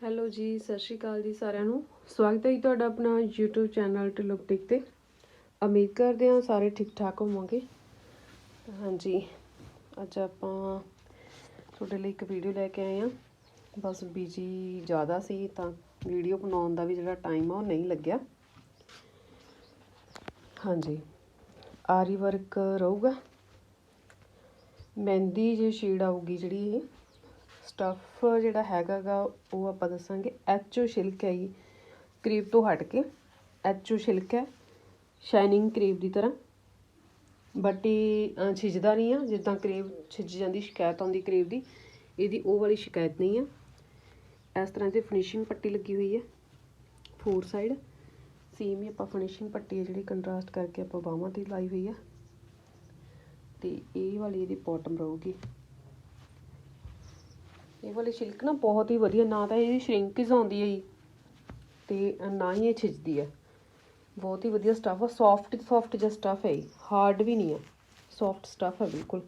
Hello ਜੀ, ਸਤਿ ਸ਼੍ਰੀ ਅਕਾਲ ਜੀ ਸਾਰਿਆਂ ਨੂੰ। ਸਵਾਗਤ ਹੈ ਜੀ ਤੁਹਾਡਾ ਆਪਣਾ YouTube ਚੈਨਲ ਟਿਲੁਕਟਿਕ ਤੇ। ਉਮੀਦ ਕਰਦੇ ਹਾਂ ਸਾਰੇ ਠੀਕ ਠਾਕ ਹੋਵੋਗੇ। ਹਾਂਜੀ, ਅੱਜ ਆਪਾਂ ਤੁਹਾਡੇ ਲਈ ਇੱਕ ਵੀਡੀਓ ਲੈ ਕੇ ਆਏ ਹਾਂ। ਬਸ ਬਿਜ਼ੀ ਜ਼ਿਆਦਾ ਸੀ ਤਾਂ ਵੀਡੀਓ ਬਣਾਉਣ ਦਾ ਵੀ ਜਿਹੜਾ ਟਾਈਮ ਆ ਉਹ ਨਹੀਂ ਲੱਗਿਆ। ਹਾਂਜੀ, ਆਰੀ ਵਰਕ ਰਹੂਗਾ। ਮਹਿੰਦੀ ਜੇ ਸ਼ੇਡ ਆਊਗੀ ਜਿਹੜੀ ਇਹ। ਸਟਫ ਜਿਹੜਾ ਹੈਗਾ ਗਾ, ਉਹ ਆਪਾਂ ਦੱਸਾਂਗੇ। ਐਚਓ ਸ਼ਿਲਕ ਹੈ ਜੀ। ਕਰੀਬ ਤੋਂ ਹਟ ਕੇ ਐਚਓ ਸ਼ਿਲਕ ਹੈ। ਸ਼ਾਈਨਿੰਗ ਕਰੀਬ ਦੀ ਤਰ੍ਹਾਂ। ਬਟ ਇਹ ਛਿਜਦਾ ਨਹੀਂ ਆ। ਜਿੱਦਾਂ ਕਰੀਬ ਛਿਜ ਜਾਂਦੀ, ਸ਼ਿਕਾਇਤ ਆਉਂਦੀ ਕਰੀਬ ਦੀ, ਇਹਦੀ ਉਹ ਵਾਲੀ ਸ਼ਿਕਾਇਤ ਨਹੀਂ ਆ। ਇਸ ਤਰ੍ਹਾਂ ਦੀ ਫਿਨਿਸ਼ਿੰਗ ਪੱਟੀ ਲੱਗੀ ਹੋਈ ਹੈ। ਫੋਰ ਸਾਈਡ ਸੇਮ ਹੀ ਆਪਾਂ ਫਿਨਿਸ਼ਿੰਗ ਪੱਟੀ ਹੈ ਜਿਹੜੀ ਕੰਟਰਾਸਟ ਕਰਕੇ ਆਪਾਂ ਬਾਹਾਂ ਤੇ ਲਾਈ ਹੋਈ ਆ। ਤੇ ਇਹ ਵਾਲੀ ਇਹਦੀ ਬੋਟਮ ਰਹੂਗੀ। ਇਹ ਵਾਲੀ ਸਿਲਕ ਨਾ ਬਹੁਤ ਹੀ ਵਧੀਆ, ਨਾ ਤਾਂ ਇਹਦੀ ਸ਼ਰਿੰਕੇਜ ਆਉਂਦੀ ਹੈ ਜੀ, ਤੇ ਨਾ ਹੀ ਇਹ ਛਿਜਦੀ ਹੈ। ਬਹੁਤ ਹੀ ਵਧੀਆ ਸਟਫ ਆ ਸੌਫਟ ਸੌਫਟ ਜਿਹਾ ਸਟਫ ਹੈ ਹਾਰਡ ਵੀ ਨਹੀਂ ਹੈ ਸੌਫਟ ਸਟਫ ਹੈ ਬਿਲਕੁਲ।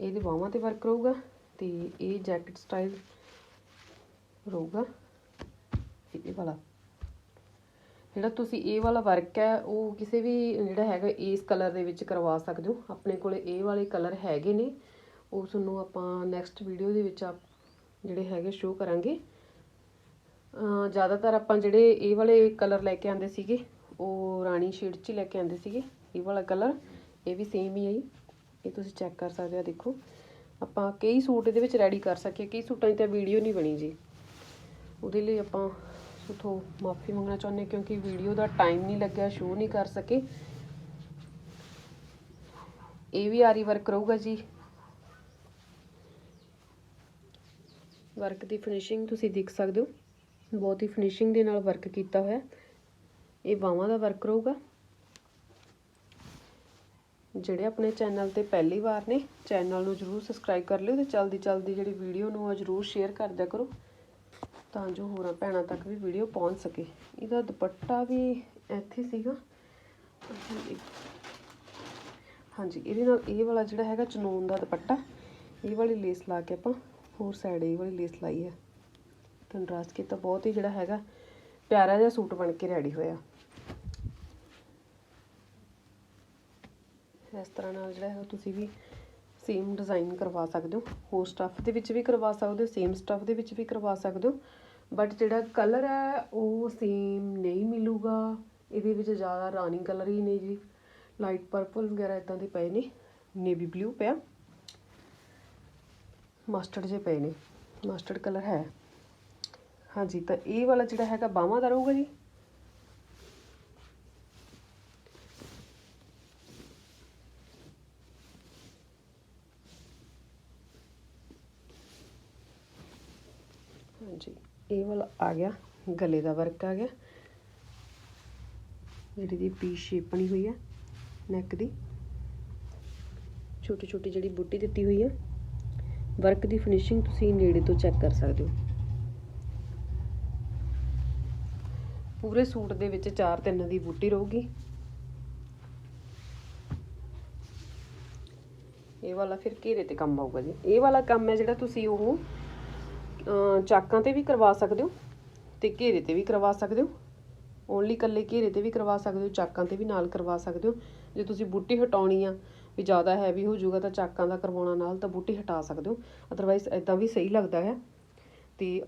ਇਹਦੇ ਬਾਹਾਂ ਤੇ ਵਰਕ ਰਹੂਗਾ ਤੇ ਇਹ ਜੈਕਟ ਸਟਾਈਲ ਰਹੂਗਾ, ਇਹ ਵਾਲਾ। ਜਿਹੜਾ ਤੁਸੀਂ ਇਹ ਵਾਲਾ ਵਰਕ ਹੈ, ਉਹ ਕਿਸੇ ਵੀ ਜਿਹੜਾ ਹੈਗਾ ਇਸ ਕਲਰ ਦੇ ਵਿੱਚ ਕਰਵਾ ਸਕਦੇ ਹੋ। ਆਪਣੇ ਕੋਲੇ ਇਹ ਵਾਲੇ ਕਲਰ ਹੈਗੇ ਨੇ ਉਹ ਤੁਹਾਨੂੰ ਆਪਾਂ ਨੈਕਸਟ ਵੀਡੀਓ ਦੇ ਵਿੱਚ ਆਪ ਜਿਹੜੇ ਹੈਗੇ ਸ਼ੋਅ ਕਰਾਂਗੇ। ਜ਼ਿਆਦਾਤਰ ਆਪਾਂ ਜਿਹੜੇ ਇਹ ਵਾਲੇ ਕਲਰ ਲੈ ਕੇ ਆਂਦੇ ਸੀਗੇ, ਉਹ ਰਾਣੀ ਸ਼ੇਡ 'ਚ ਹੀ ਲੈ ਕੇ ਆਂਦੇ ਸੀਗੇ। ਇਹ ਵਾਲਾ ਕਲਰ ਇਹ ਵੀ ਸੇਮ ਹੀ ਹੈ ਜੀ। ਇਹ ਤੁਸੀਂ ਚੈੱਕ ਕਰ ਸਕਦੇ ਆ, ਦੇਖੋ। ਆਪਾਂ ਕਈ ਸੂਟ ਇਹਦੇ ਵਿੱਚ ਰੈਡੀ ਕਰ ਸਕੀਏ, ਕਈ ਸੂਟਾਂ ਦੀ ਤਾਂ ਵੀਡੀਓ ਨਹੀਂ ਬਣੀ ਜੀ। ਉਹਦੇ ਲਈ ਆਪਾਂ ਉਥੋਂ ਮਾਫੀ ਮੰਗਣਾ ਚਾਹੁੰਦੇ ਕਿਉਂਕਿ ਵੀਡੀਓ ਦਾ ਟਾਈਮ ਨਹੀਂ ਲੱਗਿਆ ਸ਼ੋਅ ਨਹੀਂ ਕਰ ਸਕੇ। ਇਹ ਵੀ ਆਰੀ ਵਰਕ ਰਹੂਗਾ ਜੀ। ਵਰਕ ਦੀ ਫਿਨਿਸ਼ਿੰਗ ਤੁਸੀਂ ਦੇਖ ਸਕਦੇ ਹੋ। ਬਹੁਤ ਹੀ ਫਿਨਿਸ਼ਿੰਗ ਦੇ ਨਾਲ ਵਰਕ ਕੀਤਾ ਹੋਇਆ। ਇਹ ਬਾਹਾਂ ਦਾ ਵਰਕ ਰਹੂਗਾ। ਜਿਹੜੇ ਆਪਣੇ ਚੈਨਲ ਤੇ ਪਹਿਲੀ ਵਾਰ ਨੇ ਚੈਨਲ ਨੂੰ ਜਰੂਰ ਸਬਸਕ੍ਰਾਈਬ ਕਰ ਲਿਓ ਤੇ ਜਲਦੀ ਜਲਦੀ ਜਿਹੜੀ ਵੀਡੀਓ ਨੂੰ ਆ ਜਰੂਰ ਸ਼ੇਅਰ ਕਰ ਦਿਆ ਕਰੋ। ਤਾਂ ਜੋ ਹੋਰਾਂ ਭੈਣਾਂ ਤੱਕ ਵੀ ਵੀਡੀਓ ਪਹੁੰਚ ਸਕੇ। ਇਹਦਾ ਦੁਪੱਟਾ ਵੀ ਇੱਥੇ ਸੀਗਾ। ਹਾਂਜੀ। ਇਹਦੇ ਨਾਲ ਇਹ ਵਾਲਾ ਜਿਹੜਾ ਹੈਗਾ ਚਨੂਨ ਦਾ ਦੁਪੱਟਾ, ਇਹ ਵਾਲੀ ਲੇਸ ਲਾ ਕੇ ਆਪਾਂ ਹੋਰ ਸਾਈਡ ਇਹ ਵਾਲੀ ਲੇਸ ਲਾਈ ਹੈ ਕੰਟਰਾਸਟ ਕੀਤਾ ਬਹੁਤ ਹੀ ਜਿਹੜਾ ਹੈਗਾ, ਪਿਆਰਾ ਜਿਹਾ ਸੂਟ ਬਣ ਕੇ ਰੈਡੀ ਹੋਇਆ। ਇਸ ਤਰ੍ਹਾਂ ਨਾਲ ਜਿਹੜਾ ਹੈ ਤੁਸੀਂ ਵੀ ਸੇਮ ਡਿਜ਼ਾਈਨ ਕਰਵਾ ਸਕਦੇ ਹੋ। ਹੋਰ ਸਟੱਫ ਦੇ ਵਿੱਚ ਵੀ ਕਰਵਾ ਸਕਦੇ ਹੋ ਸੇਮ ਸਟੱਫ ਦੇ ਵਿੱਚ ਵੀ ਕਰਵਾ ਸਕਦੇ ਹੋ। ਬਟ ਜਿਹੜਾ ਕਲਰ ਹੈ, ਉਹ ਸੇਮ ਨਹੀਂ ਮਿਲੂਗਾ। ਇਹਦੇ ਵਿੱਚ ਜ਼ਿਆਦਾ ਰਾਣੀ ਕਲਰ ਹੀ ਨੇ ਜੀ। ਲਾਈਟ ਪਰਪਲ ਵਗੈਰਾ ਇਦਾਂ ਦੇ ਪਏ ਨੇ। ਨੇਵੀ ਬਲੂ ਪਿਆ। ਮਸਟਰਡ ਜੇ ਪਏ ਨੇ। ਮਸਟਰਡ ਕਲਰ ਹੈ। ਹਾਂਜੀ, ਤਾਂ ਇਹ ਵਾਲਾ ਜਿਹੜਾ ਹੈਗਾ ਬਾਹਾਂ ਦਾ ਰਹੂਗਾ ਜੀ? ਹਾਂਜੀ, ਇਹ ਵਾਲਾ ਆ ਗਿਆ। ਗਲੇ ਦਾ ਵਰਕ ਆ ਗਿਆ। ਜਿਹੜੀ ਦੀ ਪੀ ਸ਼ੇਪ ਬਣੀ ਹੋਈ ਹੈ ਨੈਕ ਦੀ। ਛੋਟੀ ਛੋਟੀ ਜਿਹੜੀ ਬੁੱਟੀ ਦਿੱਤੀ ਹੋਈ ਹੈ ਵਰਕ ਦੀ ਫਿਨਿਸ਼ਿੰਗ ਤੁਸੀਂ ਨੇੜੇ ਤੋਂ ਚੈੱਕ ਕਰ ਸਕਦੇ ਹੋ। ਪੂਰੇ ਸੂਟ ਦੇ ਵਿੱਚ ਚਾਰ ਤਿੰਨ ਦੀ ਬੂਟੀ ਰਹੂਗੀ। ਇਹ ਵਾਲਾ ਫਿਰ ਘੇਰੇ ਤੇ ਕੰਮ ਆਊਗਾ ਜੀ। ਇਹ ਵਾਲਾ ਕੰਮ ਹੈ ਜਿਹੜਾ ਤੁਸੀਂ ਉਹ ਚਾਕਾਂ ਤੇ ਵੀ ਕਰਵਾ ਸਕਦੇ ਹੋ ਤੇ ਘੇਰੇ ਤੇ ਵੀ ਕਰਵਾ ਸਕਦੇ ਹੋ। ਓਨਲੀ ਕੱਲੇ ਘੇਰੇ ਤੇ ਵੀ ਕਰਵਾ ਸਕਦੇ ਹੋ, ਚਾਕਾਂ ਤੇ ਵੀ ਨਾਲ ਕਰਵਾ ਸਕਦੇ ਹੋ। ਜੇ ਤੁਸੀਂ ਬੂਟੀ ਹਟਾਉਣੀ ਆ ਵੀ ਜ਼ਿਆਦਾ ਹੈਵੀ ਹੋ ਜਾਊਗਾ ਤਾਂ ਚਾਕਾਂ ਦਾ ਕਰਵਾਉਣਾ ਨਾਲ ਤਾਂ ਬੂਟੀ ਹਟਾ ਸਕਦੇ ਹੋ। ਅਦਰਵਾਈਜ਼ ਇਦਾਂ ਵੀ ਸਹੀ ਲੱਗਦਾ ਹੈ। ਤੇ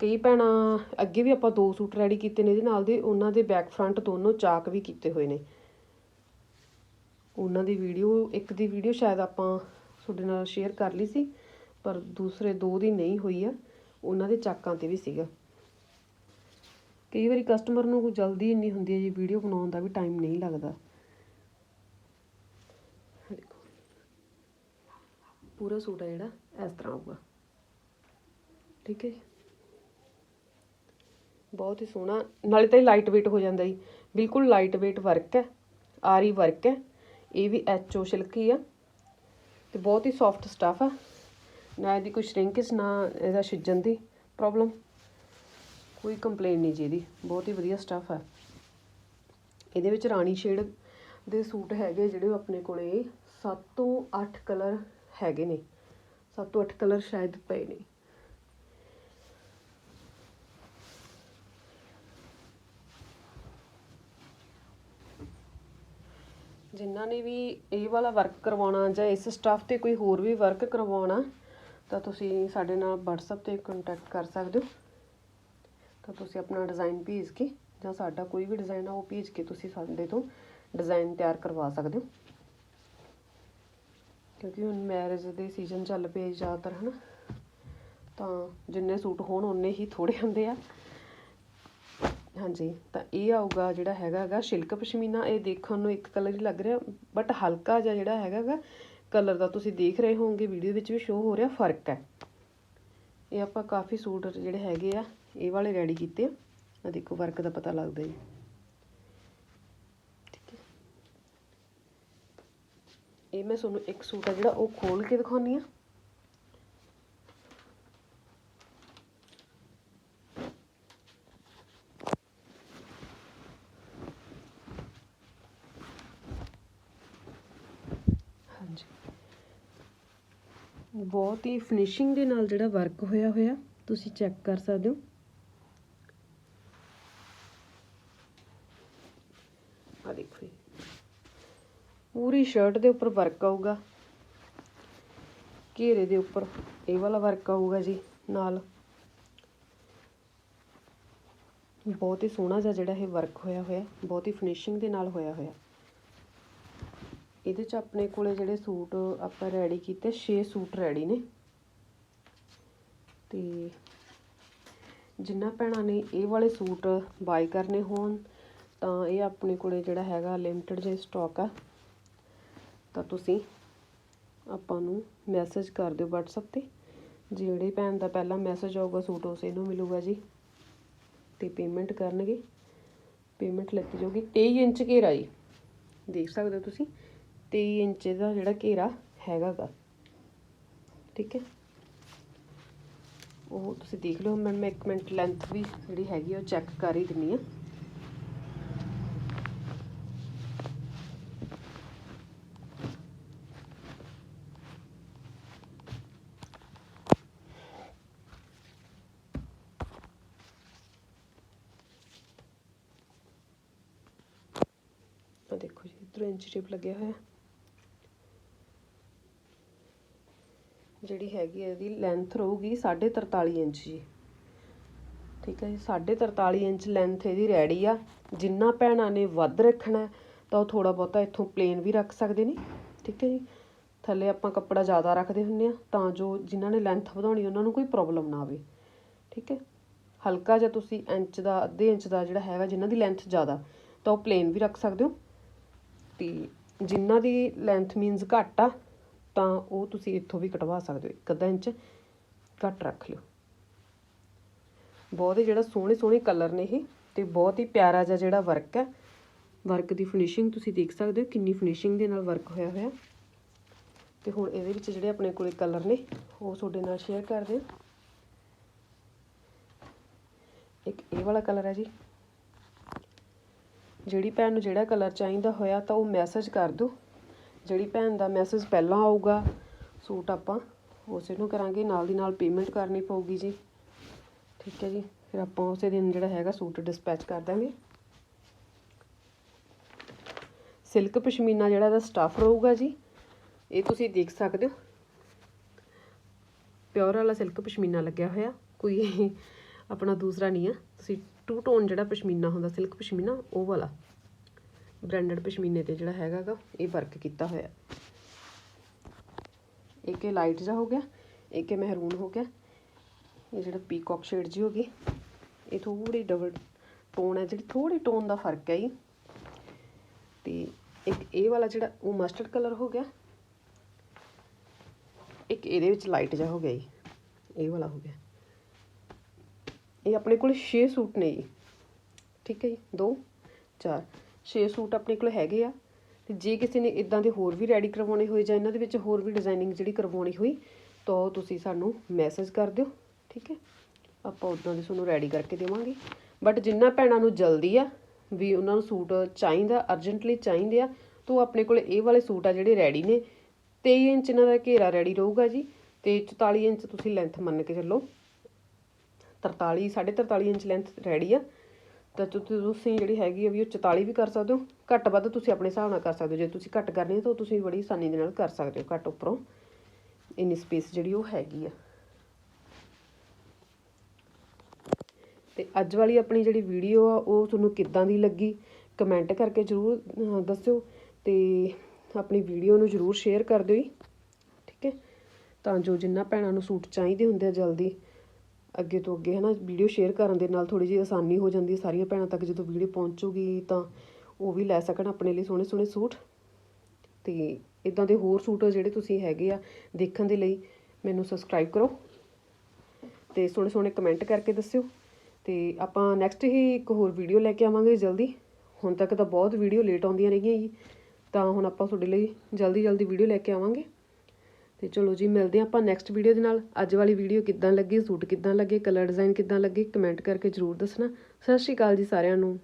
ਕਈ ਭੈਣਾਂ ਅੱਗੇ ਵੀ ਆਪਾਂ ਦੋ ਸੂਟ ਰੈਡੀ ਕੀਤੇ ਨੇ ਇਹਦੇ ਨਾਲ ਦੇ, ਉਹਨਾਂ ਦੇ ਬੈਕ ਫਰੰਟ ਦੋਨੋਂ ਚਾਕ ਵੀ ਕੀਤੇ ਹੋਏ ਨੇ। ਉਹਨਾਂ ਦੀ ਵੀਡੀਓ ਇੱਕ ਦੀ ਵੀਡੀਓ ਸ਼ਾਇਦ ਆਪਾਂ ਤੁਹਾਡੇ ਨਾਲ ਸ਼ੇਅਰ ਕਰ ਲਈ ਸੀ, ਪਰ ਦੂਸਰੇ ਦੋ ਦੀ ਨਹੀਂ ਹੋਈ ਆ। ਉਹਨਾਂ ਦੇ ਚਾਕਾਂ ਤੇ ਵੀ ਸੀਗਾ। ਕਈ ਵਾਰੀ ਕਸਟਮਰ ਨੂੰ ਜਲਦੀ ਇੰਨੀ ਹੁੰਦੀ ਹੈ ਜੀ ਵੀਡੀਓ ਬਣਾਉਣ ਦਾ ਵੀ ਟਾਈਮ ਨਹੀਂ ਲੱਗਦਾ ਆਹ ਦੇਖੋ ਪੂਰਾ ਸੂਟ ਆ ਜਿਹੜਾ, ਇਸ ਤਰ੍ਹਾਂ ਆਊਗਾ ਠੀਕ ਹੈ ਜੀ? ਬਹੁਤ ਹੀ ਸੋਹਣਾ, ਨਾਲੇ ਤਾਂ ਇਹ ਲਾਈਟ weight ਹੋ ਜਾਂਦਾ ਜੀ। ਬਿਲਕੁਲ ਲਾਈਟ weight ਵਰਕ ਹੈ, ਆਰੀ ਵਰਕ ਹੈ। ਇਹ ਵੀ ਐਚਓ ਸਿਲਕੀ ਆ। ਤੇ ਬਹੁਤ ਹੀ ਸੌਫਟ ਸਟਫ ਆ। ਨਾ ਇਹਦੀ ਕੋਈ ਸ਼ਰਿੰਕੇਜ ਨਾ ਇਹਦਾ ਛਿੱਜਣ ਦੀ ਪ੍ਰੋਬਲਮ ਕੋਈ ਕੰਪਲੇਨ ਨਹੀਂ ਜੀ ਇਹਦੀ। ਬਹੁਤ ਹੀ ਵਧੀਆ ਸਟਫ ਆ। ਇਹਦੇ ਵਿੱਚ ਰਾਣੀ ਸ਼ੇਡ ਦੇ ਸੂਟ ਹੈਗੇ ਜਿਹੜੇ ਆਪਣੇ ਕੋਲੇ 7 ਤੋਂ 8 ਕਲਰ ਹੈਗੇ ਨੇ। 7-8 ਕਲਰ ਸ਼ਾਇਦ ਪਏ ਨੇ। ਜਿਨ੍ਹਾਂ ਨੇ ਵੀ ਇਹ ਵਾਲਾ ਵਰਕ ਕਰਵਾਉਣਾ ਜਾਂ ਇਸ ਸਟਾਫ ਤੇ ਕੋਈ ਹੋਰ ਵੀ ਵਰਕ ਕਰਵਾਉਣਾ, ਤਾਂ ਤੁਸੀਂ ਸਾਡੇ ਨਾਲ WhatsApp ਤੇ ਕੰਟੈਕਟ ਕਰ ਸਕਦੇ ਹੋ। ਤਾਂ ਤੁਸੀਂ ਆਪਣਾ ਡਿਜ਼ਾਈਨ ਭੇਜ ਕੇ ਜਾਂ ਸਾਡਾ ਕੋਈ ਵੀ ਡਿਜ਼ਾਈਨ ਆ, ਉਹ ਭੇਜ ਕੇ ਤੁਸੀਂ ਸਾਡੇ ਤੋਂ ਡਿਜ਼ਾਈਨ ਤਿਆਰ ਕਰਵਾ ਸਕਦੇ ਹੋ। ਕਿਉਂਕਿ ਹੁਣ ਮੈਰਿਜ ਦੇ ਸੀਜ਼ਨ ਚੱਲ ਪਏ ਜ਼ਿਆਦਾਤਰ, ਹਨਾ। ਤਾਂ ਜਿੰਨੇ ਸੂਟ ਹੋਣ ਉਨੇ ਹੀ ਥੋੜੇ ਹੁੰਦੇ ਆ। ਹਾਂਜੀ, ਤਾਂ ਇਹ ਆਊਗਾ ਜਿਹੜਾ ਹੈਗਾ ਹੈਗਾ ਸ਼ਿਲਕ ਪਸ਼ਮੀਨਾ। ਇਹ ਦੇਖਣ ਨੂੰ ਇੱਕ ਕਲਰ ਹੀ ਲੱਗ ਰਿਹਾ ਬਟ ਹਲਕਾ ਜਿਹਾ ਜਿਹੜਾ ਹੈਗਾ ਕਲਰ ਦਾ ਤੁਸੀਂ ਦੇਖ ਰਹੇ ਹੋਵੋਗੇ ਵੀਡੀਓ ਵਿੱਚ ਵੀ ਸ਼ੋ ਹੋ ਰਿਹਾ, ਫ਼ਰਕ ਹੈ। ਇਹ ਆਪਾਂ ਕਾਫੀ ਸੂਟ ਜਿਹੜੇ ਹੈਗੇ ਆ, ਇਹ ਵਾਲੇ ਰੈਡੀ ਕੀਤੇ ਆ। ਆ ਦੇਖੋ ਵਰਕ ਦਾ ਪਤਾ ਲੱਗਦਾ ਜੀ ਠੀਕ ਹੈ ਇਹ ਮੈਂ ਤੁਹਾਨੂੰ ਇੱਕ ਸੂਟ ਆ ਜਿਹੜਾ ਉਹ ਖੋਲ ਕੇ ਦਿਖਾਉਣੀ ਆ ਹਾਂਜੀ। ਬਹੁਤ ਹੀ ਫਿਨਿਸ਼ਿੰਗ ਦੇ ਨਾਲ ਜਿਹੜਾ ਵਰਕ ਹੋਇਆ ਹੋਇਆ ਤੁਸੀਂ ਚੈੱਕ ਕਰ ਸਕਦੇ ਹੋ ਆ ਦੇਖੋ ਜੀ ਪੂਰੀ ਸ਼ਰਟ ਦੇ ਉੱਪਰ ਵਰਕ ਆਊਗਾ। ਘੇਰੇ ਦੇ ਉੱਪਰ ਇਹ ਵਾਲਾ ਵਰਕ ਆਊਗਾ ਜੀ, ਨਾਲ। ਬਹੁਤ ਹੀ ਸੋਹਣਾ ਜਿਹਾ ਜਿਹੜਾ ਇਹ ਵਰਕ ਹੋਇਆ ਹੋਇਆ, ਬਹੁਤ ਹੀ ਫਿਨਿਸ਼ਿੰਗ ਦੇ ਨਾਲ ਹੋਇਆ ਹੋਇਆ। ਇਹਦੇ ਚ ਆਪਣੇ ਕੋਲੇ ਜਿਹੜੇ ਸੂਟ ਆਪਾਂ ਰੈਡੀ ਕੀਤੇ 6 ਸੂਟ ਰੈਡੀ ਨੇ। ਤੇ ਜਿੰਨਾ ਭੈਣਾਂ ਨੇ ਇਹ ਵਾਲੇ ਸੂਟ ਬਾਈ ਕਰਨੇ ਹੋਣ, ਤਾਂ ਇਹ ਆਪਣੇ ਕੋਲੇ ਜਿਹੜਾ ਹੈਗਾ ਲਿਮਟਿਡ ਜਿਹਾ ਸਟਾਕ ਆ। ਤਾਂ ਤੁਸੀਂ ਆਪਾਂ ਨੂੰ ਮੈਸੇਜ ਕਰ ਦਿਓ WhatsApp ਤੇ। ਜਿਹੜੇ ਭੈਣ ਦਾ ਪਹਿਲਾ ਮੈਸੇਜ ਆਊਗਾ ਸੂਟ ਉਸੇ ਨੂੰ ਮਿਲੂਗਾ ਜੀ। ਤੇ ਪੇਮੈਂਟ ਕਰਨਗੇ। ਪੇਮੈਂਟ ਲੱਗੀ ਜਾਊਗੀ 23 ਇੰਚ ਘੇਰਾ ਜੀ। ਦੇਖ ਸਕਦੇ ਹੋ ਤੁਸੀਂ 23 ਇੰਚ ਦਾ ਜਿਹੜਾ ਘੇਰਾ ਹੈਗਾਗਾ। ਠੀਕ ਹੈ? ਉਹ ਤੁਸੀਂ ਦੇਖ ਲਓ ਮੈਂ ਮੈਂ ਇੱਕ ਮਿੰਟ ਲੈਂਥ ਵੀ ਜਿਹੜੀ ਹੈਗੀ ਆ ਉਹ ਚੈੱਕ ਕਰ ਹੀ ਦਿੰਨੀ ਆ ਆ ਦੇਖੋ ਇੰਚ ਟੇਪ ਲੱਗਿਆ ਹੋਇਆ। ਜਿਹੜੀ ਹੈਗੀ ਇਹਦੀ ਲੈਂਥ ਰਹੂਗੀ 43.5 ਇੰਚ ਜੀ। ਠੀਕ ਹੈ ਜੀ 43.5 ਇੰਚ ਲੈਂਥ ਇਹਦੀ ਰੈਡੀ ਆ। ਜਿੰਨਾ ਭੈਣਾਂ ਨੇ ਵੱਧ ਰੱਖਣਾ, ਤਾਂ ਉਹ ਥੋੜਾ ਬਹੁਤਾ ਇੱਥੋਂ ਪਲੇਨ ਵੀ ਰੱਖ ਸਕਦੇ ਨੇ। ਠੀਕ ਹੈ ਜੀ, ਥੱਲੇ ਆਪਾਂ ਕੱਪੜਾ ਜ਼ਿਆਦਾ ਰੱਖਦੇ ਹੁੰਨੇ ਆ, ਤਾਂ ਜੋ ਜਿਨ੍ਹਾਂ ਨੇ ਲੈਂਥ ਵਧਾਉਣੀ, ਉਹਨਾਂ ਨੂੰ ਕੋਈ ਪ੍ਰੋਬਲਮ ਨਾ ਆਵੇ। ਠੀਕ ਹੈ ਹਲਕਾ ਜਿਹਾ ਤੁਸੀਂ ਇੰਚ ਦਾ, ਅੱਧੇ ਇੰਚ ਦਾ ਜਿਹੜਾ ਹੈਗਾ, ਜਿਨ੍ਹਾਂ ਦੀ ਲੈਂਥ ਜ਼ਿਆਦਾ, ਤਾਂ ਉਹ ਪਲੇਨ ਵੀ ਰੱਖ ਸਕਦੇ ਹੋ। ਅਤੇ ਜਿਨ੍ਹਾਂ ਦੀ ਲੈਂਥ ਮੀਨਸ ਘੱਟ ਆ, ਤਾਂ ਉਹ ਤੁਸੀਂ ਇੱਥੋਂ ਵੀ ਕਟਵਾ ਸਕਦੇ ਹੋ, ਇੱਕ ਅੱਧਾ ਇੰਚ ਘੱਟ ਰੱਖ ਲਿਓ। ਬਹੁਤ ਹੀ ਜਿਹੜਾ ਸੋਹਣੇ ਸੋਹਣੇ ਕਲਰ ਨੇ ਇਹ, ਤੇ ਬਹੁਤ ਹੀ ਪਿਆਰਾ ਜਿਹਾ ਜਿਹੜਾ ਵਰਕ ਹੈ। ਵਰਕ ਦੀ ਫਿਨਿਸ਼ਿੰਗ ਤੁਸੀਂ ਦੇਖ ਸਕਦੇ ਹੋ, ਕਿੰਨੀ ਫਿਨਿਸ਼ਿੰਗ ਦੇ ਨਾਲ ਵਰਕ ਹੋਇਆ ਹੋਇਆ। ਤੇ ਹੁਣ ਇਹਦੇ ਵਿੱਚ ਜਿਹੜੇ ਆਪਣੇ ਕੋਲੇ ਕਲਰ ਨੇ, ਉਹ ਤੁਹਾਡੇ ਨਾਲ ਸ਼ੇਅਰ ਕਰਦੇ ਹਾਂ। ਇੱਕ ਇਹ ਵਾਲਾ ਕਲਰ ਹੈ ਜੀ। ਜਿਹੜੀ ਭੈਣ ਨੂੰ ਜਿਹੜਾ ਕਲਰ ਚਾਹੀਦਾ ਹੋਇਆ ਤਾਂ ਉਹ ਮੈਸੇਜ ਕਰ ਦਿਓ। ਜਿਹੜੀ ਭੈਣ ਦਾ ਮੈਸੇਜ ਪਹਿਲਾਂ ਆਊਗਾ ਸੂਟ ਆਪਾਂ ਉਸੇ ਨੂੰ ਕਰਾਂਗੇ, ਨਾਲ ਦੀ ਨਾਲ ਪੇਮੈਂਟ ਕਰਨੀ ਪਊਗੀ ਜੀ। ਠੀਕ ਹੈ ਜੀ, ਫਿਰ ਆਪਾਂ ਉਸੇ ਦਿਨ ਜਿਹੜਾ ਹੈਗਾ ਸੂਟ ਡਿਸਪੈਚ ਕਰ ਦਾਂਗੇ ਸਿਲਕ ਪਸ਼ਮੀਨਾ ਜਿਹੜਾ ਦਾ ਸਟਾਫ ਰਹੂਗਾ ਜੀ, ਇਹ ਤੁਸੀਂ ਦੇਖ ਸਕਦੇ ਹੋ। ਪਿਓਰ ਵਾਲਾ ਸਿਲਕ ਪਸ਼ਮੀਨਾ ਲੱਗਿਆ ਹੋਇਆ, ਕੋਈ ਆਪਣਾ ਦੂਸਰਾ ਨਹੀਂ ਆ। ਤੁਸੀਂ ਟੂ ਟੋਨ ਜਿਹੜਾ ਪਸ਼ਮੀਨਾ ਹੁੰਦਾ ਸਿਲਕ ਪਸ਼ਮੀਨਾ, ਉਹ ਵਾਲਾ। ਬ੍ਰਾਂਡਡ ਪਸ਼ਮੀਨੇ ਤੇ ਜਿਹੜਾ ਹੈਗਾਗਾ ਇਹ ਵਰਕ ਕੀਤਾ ਹੋਇਆ। ਇੱਕ ਇਹ ਲਾਈਟ ਜਿਹਾ ਹੋ ਗਿਆ, ਇੱਕ ਇਹ ਮਹਿਰੂਨ ਹੋ ਗਿਆ। ਇਹ ਜਿਹੜਾ ਪੀਕੌਕ ਸ਼ੇਡ ਜੀ ਹੋ ਗਈ। ਇਹ ਥੋੜੀ ਡਬਲ ਟੋਨ ਹੈ, ਜਿਹੜੀ ਥੋੜੀ ਟੋਨ ਦਾ ਫ਼ਰਕ ਹੈ ਜੀ। ਤੇ ਇੱਕ ਇਹ ਵਾਲਾ ਜਿਹੜਾ, ਉਹ ਮਸਟਰਡ ਕਲਰ ਹੋ ਗਿਆ। ਇੱਕ ਇਹਦੇ ਵਿੱਚ ਲਾਈਟ ਜਿਹਾ ਹੋ ਗਿਆ ਜੀ। ਇਹ ਵਾਲਾ ਹੋ ਗਿਆ। ਇਹ ਆਪਣੇ ਕੋਲ 6 ਸੂਟ ਨੇ ਜੀ। ਠੀਕ ਹੈ ਜੀ 2 4 6 ਸੂਟ ਆਪਣੇ ਕੋਲ ਹੈਗੇ ਆ। ਤੇ ਜੇ ਕਿਸੇ ਨੇ ਇਦਾਂ ਦੇ ਹੋਰ ਵੀ ਰੈਡੀ ਕਰਵਾਉਣੇ ਹੋਏ ਜਾਂ ਇਹਨਾਂ ਦੇ ਵਿੱਚ ਹੋਰ ਵੀ ਡਿਜ਼ਾਈਨਿੰਗ ਜਿਹੜੀ ਕਰਵਾਉਣੀ ਹੋਈ, ਤਾਂ ਉਹ ਤੁਸੀਂ ਸਾਨੂੰ ਮੈਸੇਜ ਕਰ ਦਿਓ। ਠੀਕ ਹੈ? ਆਪਾਂ ਉਦਾਂ ਦੇ ਤੁਹਾਨੂੰ ਰੈਡੀ ਕਰਕੇ ਦੇਵਾਂਗੇ। ਬਟ ਜਿੰਨਾ ਭੈਣਾਂ ਨੂੰ ਜਲਦੀ ਆ ਵੀ ਉਹਨਾਂ ਨੂੰ ਸੂਟ ਚਾਹੀਦਾ ਅਰਜੈਂਟਲੀ ਚਾਹੀਦੇ ਆ, ਤਾਂ ਉਹ ਆਪਣੇ ਕੋਲ ਇਹ ਵਾਲੇ ਸੂਟ ਆ ਜਿਹੜੇ ਰੈਡੀ ਨੇ। 23 ਇੰਚ ਇਹਨਾਂ ਦਾ ਘੇਰਾ ਰੈਡੀ ਰਹੂਗਾ ਜੀ। ਤੇ 44 ਇੰਚ ਤੁਸੀਂ ਲੈਂਥ ਮੰਨ ਕੇ ਚੱਲੋ। 43 43.5 ਇੰਚ ਲੈਂਥ ਰੈਡੀ ਆ। ਤਾਂ ਤੁਸੀਂ ਜਿਹੜੀ ਹੈਗੀ ਆ ਵੀ ਉਹ 44 ਵੀ ਕਰ ਸਕਦੇ ਹੋ। ਘੱਟ ਵੱਧ ਤੁਸੀਂ ਆਪਣੇ ਹਿਸਾਬ ਨਾਲ ਕਰ ਸਕਦੇ ਹੋ। ਜੇ ਤੁਸੀਂ ਘੱਟ ਕਰਨੀ ਹੈ ਤਾਂ ਉਹ ਤੁਸੀਂ ਬੜੀ ਆਸਾਨੀ ਦੇ ਨਾਲ ਕਰ ਸਕਦੇ ਹੋ, ਘੱਟ ਉੱਪਰੋਂ। ਇੰਨੀ ਸਪੇਸ ਜਿਹੜੀ ਉਹ ਹੈਗੀ ਆ। ਤੇ ਅੱਜ ਵਾਲੀ ਆਪਣੀ ਜਿਹੜੀ ਵੀਡੀਓ ਆ, ਉਹ ਤੁਹਾਨੂੰ ਕਿੱਦਾਂ ਦੀ ਲੱਗੀ ਕਮੈਂਟ ਕਰਕੇ ਜਰੂਰ ਦੱਸਿਓ। ਤੇ ਆਪਣੀ ਵੀਡੀਓ ਨੂੰ ਜਰੂਰ ਸ਼ੇਅਰ ਕਰ ਦਿਓ ਜੀ। ਠੀਕ ਹੈ? ਤਾਂ ਜੋ ਜਿੰਨਾ ਭੈਣਾਂ ਨੂੰ ਸੂਟ ਚਾਹੀਦੇ ਹੁੰਦੇ ਆ ਜਲਦੀ ਅੱਗੇ ਤੋਂ ਅੱਗੇ ਹੈ ਨਾ ਵੀਡੀਓ ਸ਼ੇਅਰ ਕਰਨ ਦੇ ਨਾਲ ਥੋੜ੍ਹੀ ਜਿਹੀ ਆਸਾਨੀ ਹੋ ਜਾਂਦੀ ਹੈ ਸਾਰੀਆਂ ਭੈਣਾਂ ਤੱਕ ਜਦੋਂ ਵੀਡੀਓ ਪਹੁੰਚੂਗੀ ਤਾਂ ਉਹ ਵੀ ਲੈ ਸਕਣ ਆਪਣੇ ਲਈ ਸੋਹਣੇ ਸੋਹਣੇ ਸੂਟ। ਤੇ ਇਦਾਂ ਦੇ ਹੋਰ ਸੂਟ ਜਿਹੜੇ ਤੁਸੀਂ ਹੈਗੇ ਆ ਦੇਖਣ ਦੇ ਲਈ ਮੈਨੂੰ ਸਬਸਕ੍ਰਾਈਬ ਕਰੋ ਤੇ ਸੋਹਣੇ ਸੋਹਣੇ ਕਮੈਂਟ ਕਰਕੇ ਦੱਸਿਓ। ਤੇ ਆਪਾਂ ਨੈਕਸਟ ਹੀ ਇੱਕ ਹੋਰ ਵੀਡੀਓ ਲੈ ਕੇ ਆਵਾਂਗੇ ਜਲਦੀ। ਹੁਣ ਤੱਕ ਤਾਂ ਬਹੁਤ ਵੀਡੀਓ ਲੇਟ ਆਉਂਦੀਆਂ ਰਹੀਆਂ ਜੀ। ਤਾਂ ਹੁਣ ਆਪਾਂ ਤੁਹਾਡੇ ਲਈ ਜਲਦੀ ਜਲਦੀ ਵੀਡੀਓ ਲੈ ਕੇ ਆਵਾਂਗੇ। ਤੇ ਚਲੋ ਜੀ, ਮਿਲਦੇ ਹਾਂ ਆਪਾਂ ਨੈਕਸਟ ਵੀਡੀਓ ਦੇ ਨਾਲ। ਅੱਜ ਵਾਲੀ ਵੀਡੀਓ ਕਿੱਦਾਂ ਲੱਗੀ ਸੂਟ ਕਿੱਦਾਂ ਲੱਗੇ ਕਲਰ ਡਿਜ਼ਾਈਨ ਕਿੱਦਾਂ ਲੱਗੇ ਕਮੈਂਟ ਕਰਕੇ ਜਰੂਰ ਦੱਸਣਾ। ਸਤਿ ਸ਼੍ਰੀ ਅਕਾਲ ਜੀ ਸਾਰਿਆਂ ਨੂੰ।